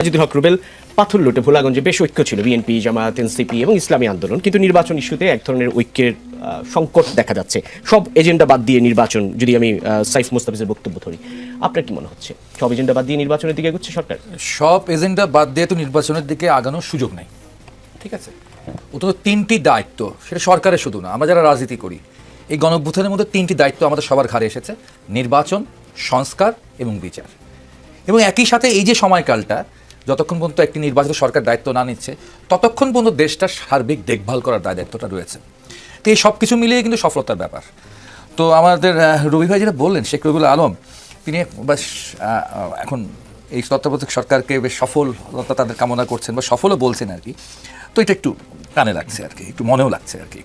আজিদুল হক রুবেল, পাথর লুটে ভোলাগঞ্জে বেশ ঐক্য ছিল বিএনপি জামায়াত এনসিপি এবং ইসলামী আন্দোলন। কিন্তু নির্বাচন ইস্যুতে এক ধরনের ঐক্যের সংকট দেখা যাচ্ছে। সব এজেন্ডা বাদ দিয়ে নির্বাচন, যদি আমি সাইফ মুস্তাফিজের বক্তব্য ধরি, আপনার কি মনে হচ্ছে? সব এজেন্ডা বাদ দিয়ে নির্বাচনের দিকে এগোচ্ছে সরকার? সব এজেন্ডা বাদ দিয়ে তো নির্বাচনের দিকে আগানোর সুযোগ নেই। ঠিক আছে? ও তো তিনটি দায়িত্ব, সেটা সরকারের শুধু না, আমরা যারা রাজনীতি করি, এই গণভ্যুত্থানের মধ্যে তিনটি দায়িত্ব আমাদের সবার ঘাড়ে এসেছে, নির্বাচন, সংস্কার এবং বিচার। এবং একই সাথে এই যে সময়কালটা যতক্ষণ পর্যন্ত একটি নির্বাচিত সরকার দায়িত্ব না নিচ্ছে, ততক্ষণ পর্যন্ত দেশটার সার্বিক দেখভাল করার দায় দায়িত্বটা রয়েছে। তো এই সব কিছু মিলিয়ে কিন্তু সফলতার ব্যাপার। তো আমাদের রবি ভাই যেটা বললেন, শেখ রবিউল আলম, তিনি বেশ এখন এই তত্ত্বাবধায়ক সরকারকে বেশ সফলতা তাদের কামনা করছেন বা সফলও বলছেন আর কি। তো এটা একটু কানে লাগছে আর কি একটু মনেও লাগছে আর কি।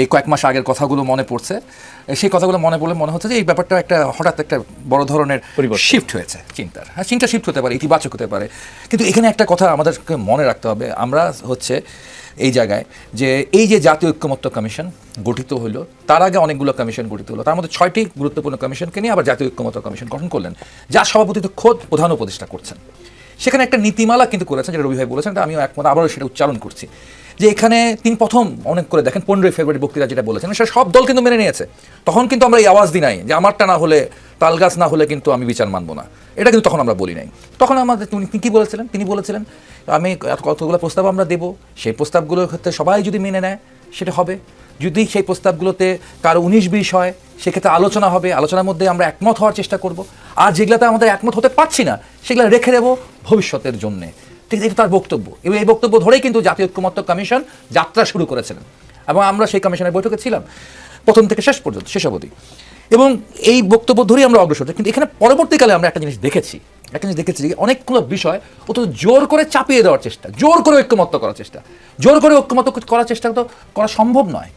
এই কয়েক মাস আগের কথাগুলো মনে পড়ছে। সেই কথাগুলো মনে পড়লে মনে হচ্ছে যে এই ব্যাপারটা একটা হঠাৎ একটা বড় ধরনের শিফট হয়েছে চিন্তার। হ্যাঁ চিন্তা শিফট হতে পারে ইতিবাচক হতে পারে। কিন্তু এখানে একটা কথা আমাদেরকে মনে রাখতে হবে। আমরা হচ্ছে এই জায়গায় যে এই যে জাতীয় ঐক্যমত্য কমিশন গঠিত হলো তার আগে অনেকগুলো কমিশন গঠিত হলো। তার মধ্যে ছয়টি গুরুত্বপূর্ণ কমিশনকে নিয়ে আবার জাতীয় ঐক্যমত্য কমিশন গঠন করলেন যার সভাপতিত্ব খোদ প্রধান উপদেষ্টা করছেন। সেখানে একটা নীতিমালা কিন্তু করেছেন যেটা রবি ভাই বলেছেন আমিও একমত আবারও সেটা উচ্চারণ করছি। যে এখানে তিনি প্রথম, অনেক করে দেখেন, পনেরোই ফেব্রুয়ারি বক্তৃতা যেটা বলেছেন, সেটা সব দল কিন্তু মেনে নিয়েছে। তখন কিন্তু আমরা এই আওয়াজ দিই নাই যে আমারটা না হলে, তালগাছ না হলে কিন্তু আমি বিচার মানবো না। এটা কিন্তু তখন আমরা বলি নাই। তখন আমাদের তিনি তিনি কি বলেছিলেন? তিনি বলেছিলেন, আমি কতগুলো প্রস্তাব আমরা দেবো, সেই প্রস্তাবগুলোর ক্ষেত্রে সবাই যদি মেনে নেয়, সেটা হবে। যদি সেই প্রস্তাবগুলোতে কারও উনিশ বিশ হয়, সেক্ষেত্রে আলোচনা হবে। আলোচনার মধ্যে আমরা একমত হওয়ার চেষ্টা করব। আর যেগুলোতে আমাদের একমত হতে পারছি না, সেগুলো রেখে দেবো ভবিষ্যতের জন্যে। ঠিক এটা তার বক্তব্য। এবং এই বক্তব্য ধরেই কিন্তু জাতীয় ঐক্যমত্য কমিশন যাত্রা শুরু করেছিলেন। এবং আমরা সেই কমিশনের বৈঠকে ছিলাম। প্রথম থেকে শেষ পর্যন্ত, শেষ অবধি। এবং এই বক্তব্য ধরেই আমরা অগ্রসর কিন্তু এখানে পরবর্তীকালে আমরা একটা জিনিস দেখেছি। একটা জিনিস দেখেছি যে অনেকগুলো বিষয় ও তো জোর করে চাপিয়ে দেওয়ার চেষ্টা, জোর করে ঐক্যমত্য করার চেষ্টা। জোর করে ঐক্যমত্য করার চেষ্টা তো করা সম্ভব নয়।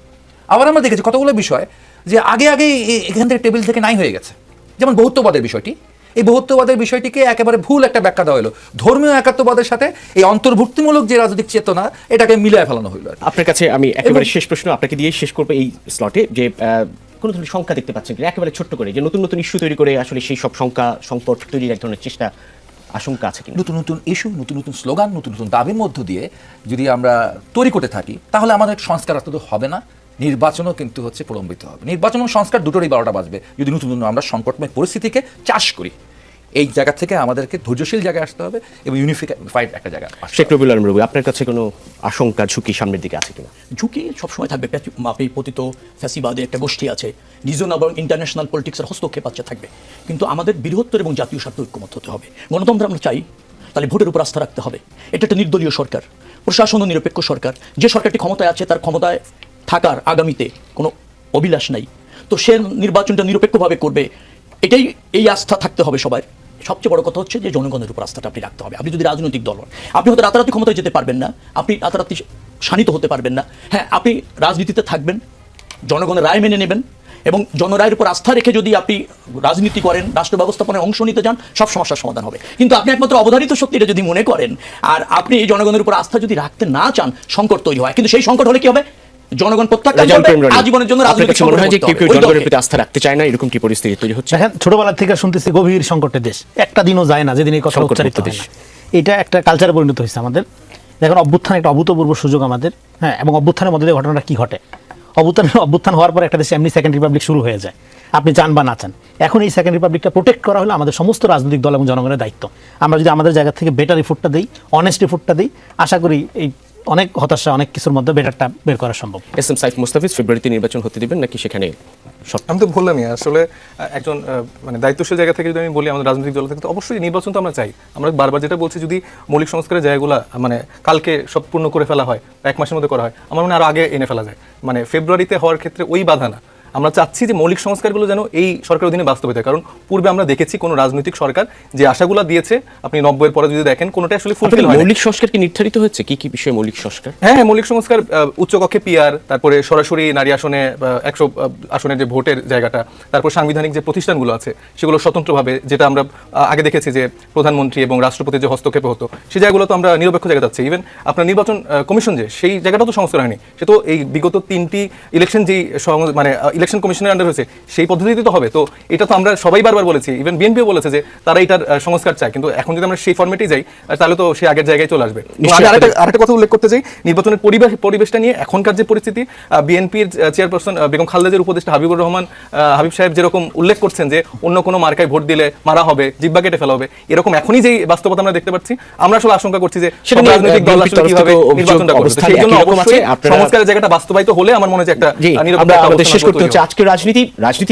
আবার আমরা দেখেছি কতগুলো বিষয় যে আগে আগে এখান থেকে টেবিল থেকে নাই হয়ে গেছে। যেমন বহুত্ববাদের বিষয়টি এই বহুত্ববাদের বিষয়টিকে একেবারে ভুল একটা ব্যাখ্যা দেওয়া হলো। ধর্মীয় একাত্মবাদের সাথে এই অন্তর্ভুক্তিমূলক যে রাজনৈতিক চেতনা এটাকে মিলিয়ে ফেলানো হইল আপনার কাছে আমি একেবারে শেষ প্রশ্ন আপনাকে দিয়ে শেষ করব এই স্লটে যে কোনো ধরনের সংখ্যা দেখতে পাচ্ছেন কিনা? একেবারে ছোট্ট করে যে নতুন নতুন ইস্যু তৈরি করে আসলে সেই সব সংখ্যা সংকট তৈরির এক ধরনের চেষ্টা আশঙ্কা আছে কিনা? নতুন নতুন ইস্যু নতুন নতুন স্লোগান নতুন নতুন দাবির মধ্য দিয়ে যদি আমরা তৈরি করতে থাকি তাহলে আমাদের সংস্কার আসতে তো হবে না। নির্বাচনও কিন্তু হচ্ছে প্রলম্বিত হবে। নির্বাচন এবং সংস্কার দুটোরই বারোটা বাজবে। যদি নতুন নতুন আমরা সংকটময় পরিস্থিতিকে চাষ করি এই জায়গা থেকে আমাদেরকে ধৈর্যশীল জায়গায় আসতে হবে এবং ইউনিফাইড একটা জায়গা শেখ রবিউল আলম রবি আপনার কাছে কোনো আশঙ্কা ঝুঁকি সামনের দিকে আছে কিনা? ঝুঁকি সবসময় থাকবে। মাপে পতিত ফ্যাসিবাদে একটা গোষ্ঠী আছে। রিজনাল এবং ইন্টারন্যাশনাল পলিটিক্সের হস্তক্ষেপ আছে থাকবে। কিন্তু আমাদের বৃহত্তর এবং জাতীয় স্বার্থ ঐক্যমত হতে হবে। গণতন্ত্র আমরা চাই তাহলে ভোটের উপর আস্থা রাখতে হবে। এটা একটা নির্দলীয় সরকার প্রশাসন ও নিরপেক্ষ সরকার। যে সরকারটি ক্ষমতায় আছে তার ক্ষমতায় থাকার আগামীতে কোনো অভিলাষ নাই। তো সে নির্বাচনটা নিরপেক্ষভাবে করবে। এটাই এই আস্থা থাকতে হবে সবার। সবচেয়ে বড় কথা হচ্ছে যে জনগণের উপর আস্থাটা আপনি রাখতে হবে। আপনি যদি রাজনৈতিক দল হন, আপনি হয়তো রাতারাতি ক্ষমতায় যেতে পারবেন না, আপনি রাতারাতি শানিত হতে পারবেন না। হ্যাঁ আপনি রাজনীতিতে থাকবেন, জনগণের রায় মেনে নেবেন এবং জনরায়ের উপর আস্থা রেখে যদি আপনি রাজনীতি করেন, রাষ্ট্র ব্যবস্থাপনায় অংশ নিতে যান, সব সমস্যার সমাধান হবে। কিন্তু আপনি একমাত্র অবধারিত শক্তিটা যদি মনে করেন, আর আপনি এই জনগণের উপর আস্থা যদি রাখতে না চান, সংকট তৈরি হয়। কিন্তু সেই সংকট হলে কি হবে? জনগণ প্রত্যাখ্যান করবে, আজীবনের জন্য রাজনৈতিক মনে হয় যে কেউ কেউ করতে হবে। ওই জনগণের প্রতি আস্থা রাখতে চায় না এরকম কি পরিস্থিতি তৈরি হচ্ছে? দেখেন ছোটবেলা থেকে শুনতেছি গভীর সংকটের দেশ। একটা দিনও যায় না যেদিন এই কথা উচ্চারিত দেশ। এটা একটা কালচারে পরিণত হয়েছে আমাদের। দেখেন অভ্যুত্থান একটা অভূতপূর্ব সুযোগ আমাদের হ্যাঁ এবং অভ্যুত্থানের মধ্যে ঘটনাটা কি ঘটে? অভ্যুত্থান অভ্যুত্থান হওয়ার পর একটা দেশে এমনি সেকেন্ড রিপাবলিক শুরু হয়ে যায়। আপনি চান বা না চান এখন এই সেকেন্ড রিপাবলিকটা প্রোটেক্ট করা হলো আমাদের সমস্ত রাজনৈতিক দল এবং জনগণের দায়িত্ব। আমরা যদি আমাদের জায়গা থেকে বেটার রিপোর্টটা দিই অনেস্ট রিপোর্টটা দিই আশা করি এই অনেক হতাশা অনেক কিছুর মধ্যে বেটারটা বের করা সম্ভব। এস এম সাইফ মুস্তাফিজ ফেব্রুয়ারিতে নির্বাচন হতে দিবেন নাকি সেখানে সব আমি তো বললামই আসলে একজন মানে দায়িত্বশীল জায়গা থেকে যদি আমি বলি আমাদের রাজনৈতিক দল থেকে তো অবশ্যই নির্বাচন তো আমরা চাই। আমরা বারবার যেটা বলছি যদি মৌলিক সংস্কারের জায়গাগুলো মানে কালকে সব পূর্ণ করে ফেলা হয় এক মাসের মধ্যে করা হয় আমার মনে হয় আরও আগে এনে ফেলা যায়। মানে ফেব্রুয়ারিতে হওয়ার ক্ষেত্রে ওই বাধা না। আমরা চাচ্ছি যে মৌলিক সংস্কারগুলো যেন এই সরকারের অধীনে বাস্তবিত হয়। কারণ পূর্বে আমরা দেখেছি কোনো রাজনৈতিক সরকার যে আশাগুলো দিয়েছে আপনি নব্বইয়ের পরে যদি দেখেন কোনোটা আসলে ফুলফিল হয় মৌলিক সংস্কার কি নির্ধারিত হয়েছে? কি কি বিষয়ে মৌলিক সংস্কার? হ্যাঁ হ্যাঁ মৌলিক সংস্কার উচ্চকক্ষে পিআর তারপরে সরাসরি নারী আসনে একশো আসনের যে ভোটের জায়গাটা তারপর সাংবিধানিক যে প্রতিষ্ঠানগুলো আছে সেগুলো স্বতন্ত্রভাবে যেটা আমরা আগে দেখেছি যে প্রধানমন্ত্রী এবং রাষ্ট্রপতির যে হস্তক্ষেপ হতো সেই জায়গাগুলো তো আমরা নিরপেক্ষ জায়গা যাচ্ছি। ইভেন আপনার নির্বাচন কমিশন যে সেই জায়গাটা তো সংস্কার হয়নি। সে তো এই বিগত তিনটি ইলেকশন যেই মানে ইলেকশন কমিশনের আন্ডার হয়েছে সেই পদ্ধতিতে তো হবে। তো এটা তো আমরা সবাই বারবার বলেছি ইভেন বিএনপিও বলেছে যে তারা এটার সংস্কার চায়। কিন্তু এখন যদি আমরা সেই ফর্মেটেই যাই তাহলে তো সে আগের জায়গায় চলে আসবে। আরেকটা কথা উল্লেখ করতে চাই নির্বাচনের পরিবেশ পরিবেশটা নিয়ে এখনকার যে পরিস্থিতি বিএনপির চেয়ারপারসন বেগম খালেদাজের উপদেষ্টা হাবিবুর রহমান হাবিব সাহেব যেরকম উল্লেখ করছেন যে অন্য কোনো মার্কায় ভোট দিলে মারা হবে জিব্বা কেটে ফেলা হবে এরকম এখনই যেই বাস্তবতা আমরা দেখতে পাচ্ছি আমরা আসলে আশঙ্কা করছি যে রাজনৈতিক দল আসলে কীভাবে নির্বাচনটা করবে। সেই জন্য। অবশ্যই সংস্কারের জায়গাটা বাস্তবায়িত হলে আমার মনে হয় একটা শেষ করতে হচ্ছে। আজকের রাজনীতি রাজনীতি